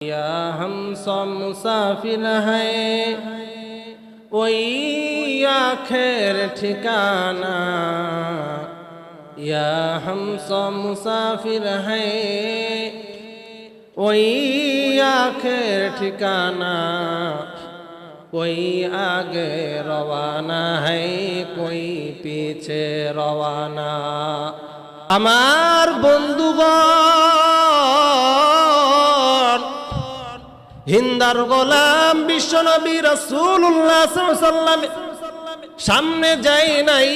یا ہم سو مسافر ہیں وہی آخر ٹھکانا یا ہم سو مسافر ہیں وہی آخر ٹھکانا کوئی آگے روانہ ہے کوئی پیچھے روانہ ہمار بندوبار হিন্দার গোলাম বিশ্বনবী নবী সাল্লাম সামনে যাই নাই,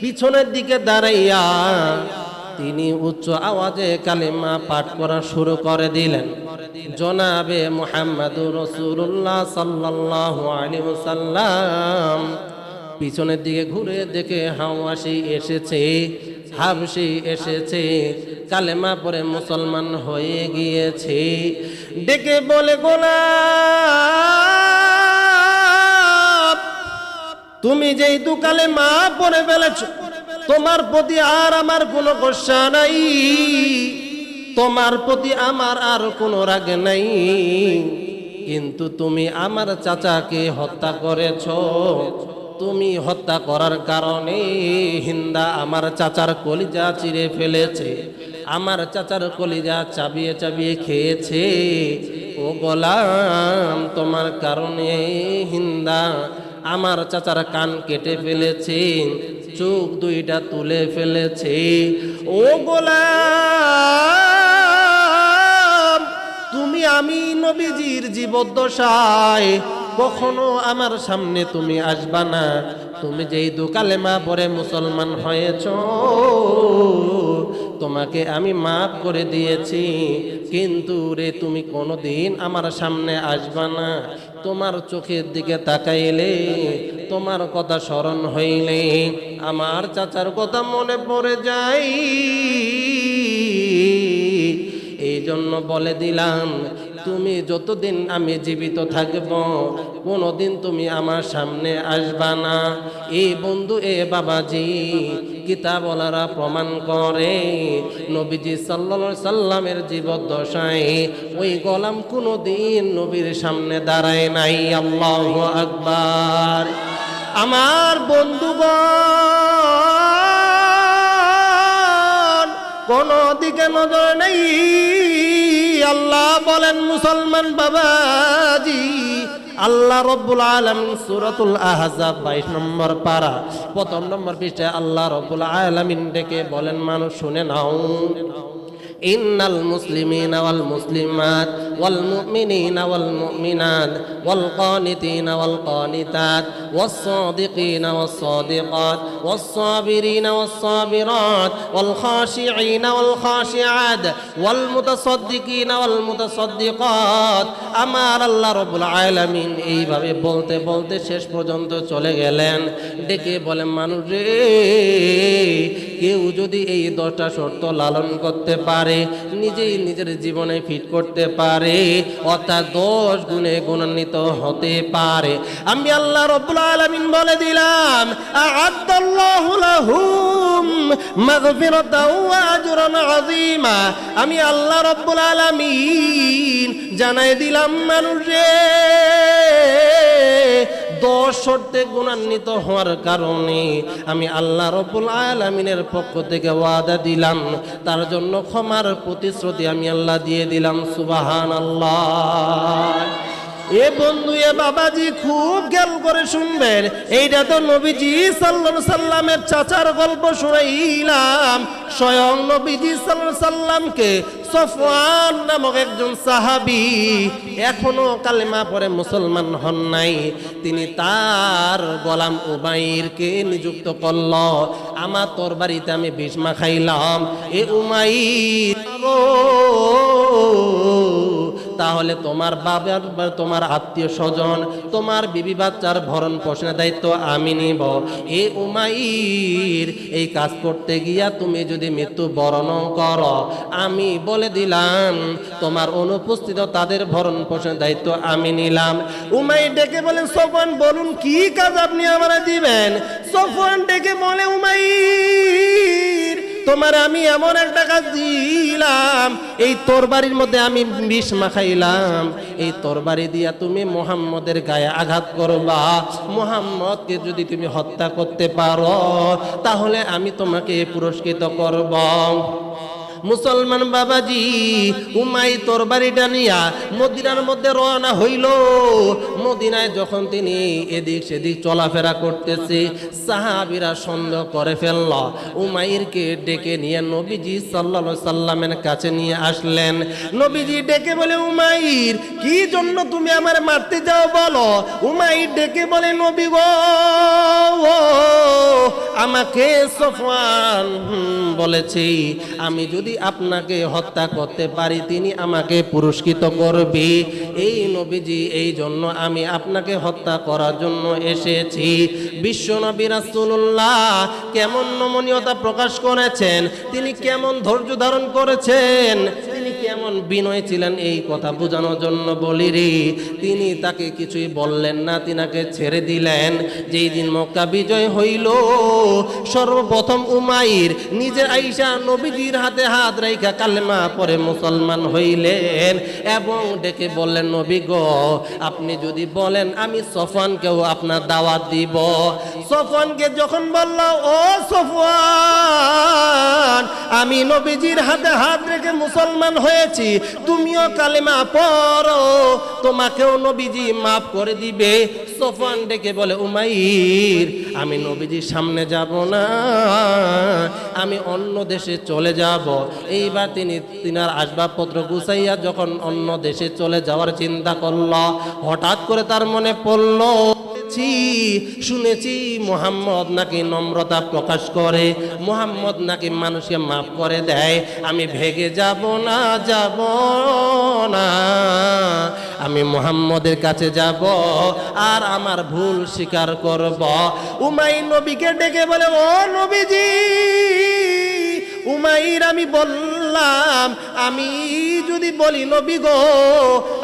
পিছনের দিকে দাঁড়াইয়া তিনি উচ্চ আওয়াজে কালিমা পাঠ করা শুরু করে দিলেন। জনাবে মোহাম্মদ রসুল্লাহ সাল্লাহ আলী সাল্লাম পিছনের দিকে ঘুরে দেখে হাওয়াসি এসেছে, হাবসি এসেছে, কালেমা পরে মুসলমান হয়ে গিয়েছে। ডেকে বলে, গোলাপ, তুমি যেই দুকালে মা পরে ফেলেছ, তোমার প্রতি আর আমার কোনো গোসা নাই। তোমার প্রতি আমার আর কোনো রাগ নাই। কিন্তু তুমি আমার চাচাকে হত্যা করেছ। তুমি হত্যা করার কারণে হিন্দা আমার চাচার কলিজা চিরে ফেলেছে, আমার চাচার কলিজা চাবিয়ে চাবিয়ে খেয়েছে। ও গোলাম, তোমার কারণে হিন্দা আমার চাচার কান কেটে ফেলেছে, চোখ দুইটা তুলে ফেলেছে। ও গোলাম, তুমি আমি নবীজির জীবদ্দশায় কখনো আমার সামনে তুমি আসবা না। তুমি যেই দোকালে মা পরে মুসলমান হয়েছ, তোমাকে আমি মাফ করে দিয়েছি। কিন্তু রে, তুমি কোনোদিন আমার সামনে আসবা না। তোমার চোখের দিকে তাকাইলে, তোমার কথা স্মরণ হইলে, আমার চাচার কথা মনে পড়ে যায়। এই জন্য বলে দিলাম তুমি যতদিন আমি জীবিত থাকব, কোনোদিন তুমি আমার সামনে আসবা না। এই বন্ধু, এ বাবাজি কিতাবলারা প্রমাণ করে, নবীজি সাল্লা সাল্লামের জীবদ্দশায় ওই গলাম কোনোদিন নবীর সামনে দাঁড়ায় নাই। আল্লাহ আকবার। আমার বন্ধুগণ, কোন দিকে নজর নেই। আল্লাহ বলেন, মুসলমান বাবাজি, আল্লাহ রব্বুল আলমিন সুরাতুল আহজাব বাইশ নম্বর পারা। প্রথম নম্বর পৃষ্ঠায় আল্লাহ রব্বুল আলমিন ডেকে বলেন, মানুষ শুনে নাও। إن المسلمين والمسلمات والمؤمنين والمؤمنات والقانتين والقانتات والصادقين والصادقات والصابرين والصابرات والخاشعين والخاشعات والمتصدقين والمتصدقات আমার আল্লাহ রবুল আলামিন এইভাবে বলতে বলতে শেষ পর্যন্ত চলে গেলেন ডেকে বলে মানুষ রে কেউ যদি এই দশটা শর্ত লালন করতে পারে, নিজেই নিজের জীবনে ফিট করতে পারে, অর্থাৎ দশ গুণে গুণান্বিত হতে পারে। আমি আল্লাহ রব্বুল আলামিন বলে দিলাম আমি আল্লাহ রব্বুল আলামিন জানাই দিলাম মানুষে দশ শর্তে গুণান্বিত হওয়ার কারণে আমি আল্লাহ রব্বুল আলামিনের পক্ষ থেকে ওয়াদা দিলাম। তার জন্য ক্ষমার প্রতিশ্রুতি আমি আল্লাহ দিয়ে দিলাম। সুবাহান আল্লাহ এ বন্ধু, এ বাবাজি খুব খেয়াল করে শুনবেন। এইটা তো নবীজি সাল্লাহ সাল্লামের চাচার গল্প শুনাইলাম। স্বয়ং নবীজি সাল্লাহ সাল্লামকে সফওয়ান নামক একজন সাহাবি এখনও কালেমা পরে মুসলমান হন নাই। তিনি তার গোলাম উমাইরকে নিযুক্ত করল। আমার তোর বাড়িতে আমি বিষ্মা খাইলাম এ উমাইর তাহলে তোমার বাবার তোমার আত্মীয় স্বজন, তোমার বিবি বাচ্চার ভরণ পোষণের দায়িত্ব আমি নিব। এ উমাইর, এই কাজ করতে গিয়া তুমি যদি মৃত্যু বরণ করো, আমি বলে দিলাম, তোমার অনুপস্থিত তাদের ভরণ পোষণের দায়িত্ব আমি নিলাম। উমাইর ডেকে বলেন সোফান বলুন কি কাজ আপনি আমার দিবেন? সোফান ডেকে বলে, উমাইর তোমার আমি এমন একটা কাজ দিলাম। এই তরবারির মধ্যে আমি বিষ মাখাইলাম। এই তরবারি দিয়া তুমি মোহাম্মদের গায়ে আঘাত করবা। মোহাম্মদকে যদি তুমি হত্যা করতে পারো, তাহলে আমি তোমাকে পুরস্কৃত করব। মুসলমান বাবাজি উমাই তরবারিটা নিয়া মদিনার মধ্যে রওনা হইল। মদিনায় যখন তিনি এদিক সেদিক চলাফেরা করতেছে সাহাবিরা সন্দেহ করে ফেলল। উমাইরকে ডেকে নিয়ে নবীজি সাল্লা সাল্লামের কাছে নিয়ে আসলেন। নবীজি ডেকে বলে উমাইর কি জন্য তুমি আমার মারতে যাও বলো? উমাইর ডেকে বলে নবী গো আমাকে হুম, বলেছি আমি যদি আপনাকে হত্যা করতে পারি, তিনি আমাকে পুরস্কৃত করবে। এই নবীজি, এই জন্য আমি আপনাকে হত্যা করার জন্য এসেছি। বিশ্ব নবী রাসুল্লাহ কেমন নমনীয়তা প্রকাশ করেছেন, তিনি কেমন ধৈর্য ধারণ করেছেন বিনয় ছিলেন এই কথা বোঝানোর জন্য বলি রে, তিনি তাকে কিছুই বললেন না, তিনাকে ছেড়ে দিলেন। যেই দিন মক্কা বিজয় হইল, সর্বপ্রথম উমাইর নিজে আইসা নবীজির হাতে হাত রাইখা কালেমা পরে মুসলমান হইলেন এবং ডেকে বললেন, নবী গ, আপনি যদি বলেন, আমি সফানকেও আপনার দাওয়াত দিব। সফানকে যখন বলল, ও সফওয়ান, আমি নবীজির হাতে হাত রেখে মুসলমান হয়েছি তুমিও কালেমা পড়ো, তোমাকেও নবীজি মাফ করে দিবে। সোফান ডেকে বলে, উমাইর, আমি নবীজির সামনে যাব না, আমি অন্য দেশে চলে যাব। এইবার তিনি তিনার আসবাবপত্র গুছাইয়া যখন অন্য দেশে চলে যাওয়ার চিন্তা করল, হঠাৎ করে তার মনে পড়ল শুনেছি শুনেছি মোহাম্মদ নাকি নম্রতা প্রকাশ করে, মোহাম্মদ নাকি মানুষকে মাফ করে দেয়। আমি ভেগে যাব না যাব না। আমি মোহাম্মদের কাছে যাব আর আমার ভুল স্বীকার করব। উমাই নবীকে ডেকে বলে, ও নবীজি, উমাইর আমি বললাম, আমি যদি বলি, নবী গো,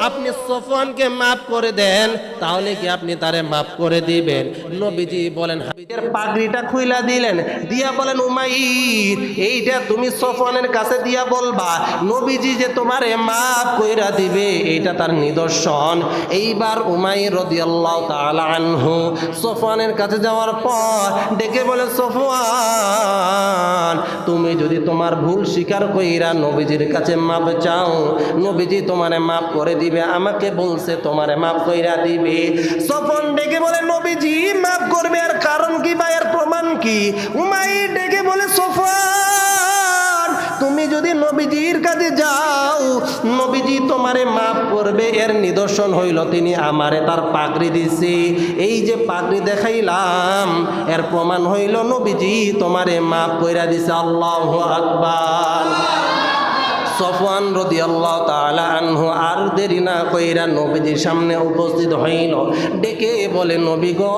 আপনি সফওয়ানকে মাফ করে দেন, তাহলে কি আপনি তারে মাফ করে দিবেন? নবীজি বলেন হাবিজের পাগড়িটা খুইলা দিলেন। দিয়া বলেন, উমাইর, এইটা তুমি সফওয়ানের কাছে দিয়া বলবা। নবীজি যে তোমারে মাফ কইরা দিবে, এইটা তার নিদর্শন। এইবার উমাইর রাদিয়াল্লাহু তাআলা আনহু সফওয়ানের কাছে যাওয়ার পর ডেকে বলে, সফওয়ান তুমি যদি তোমার ভুল স্বীকার কইরা নবীজির কাছে মাপ চাও, নবীজি তোমারে মাপ করে দিবে, আমাকে বলছে তোমারে মাপ কইরা দিবে। সফন ডেকে বলে, নবীজি মাপ করবে আর কারণ কি বা এর প্রমাণ কি? উমাই ডেকে বলে, সফান! যদি নবীজির কাছে যাও, নবীজি তোমারে মাফ করবে, এর নিদর্শন হইল তিনি আমারে তার পাগড়ি দিছি। এই যে পাগড়ি দেখাইলাম, এর প্রমাণ হইল নবীজি তোমারে মাফ কইরা দিছে। আল্লাহ আকবার। সফওয়ান রদি আল্লাহ তালা আনহু আর দেরি না কইরা নবীজির সামনে উপস্থিত হইল। ডেকে বলে, নবী গো,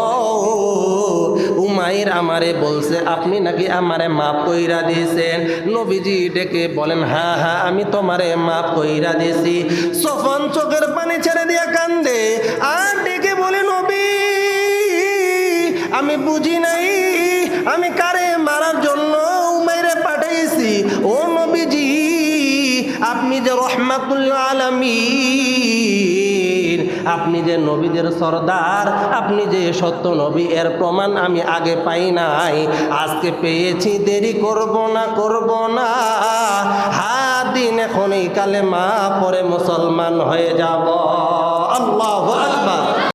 উমাইর আমারে বলছে, আপনি নাকি আমারে মাপ কইরা দিয়েছেন? নবীজি ডেকে বলেন হ্যাঁ হ্যাঁ আমি তোমারে মাফ কইরা দিয়েছি। সফন চোখের পানি ছেড়ে দিয়া কান্দে, আর ডেকে বলে, নবী, আমি বুঝি নাই আপনি যে নবীদের সর্দার, আপনি যে সত্য নবী, এর প্রমাণ আমি আগে পাই নাই। আজকে পেয়েছি, দেরি করব না করব না। হা দিন এখন এই কালে মা পরে মুসলমান হয়ে যাব।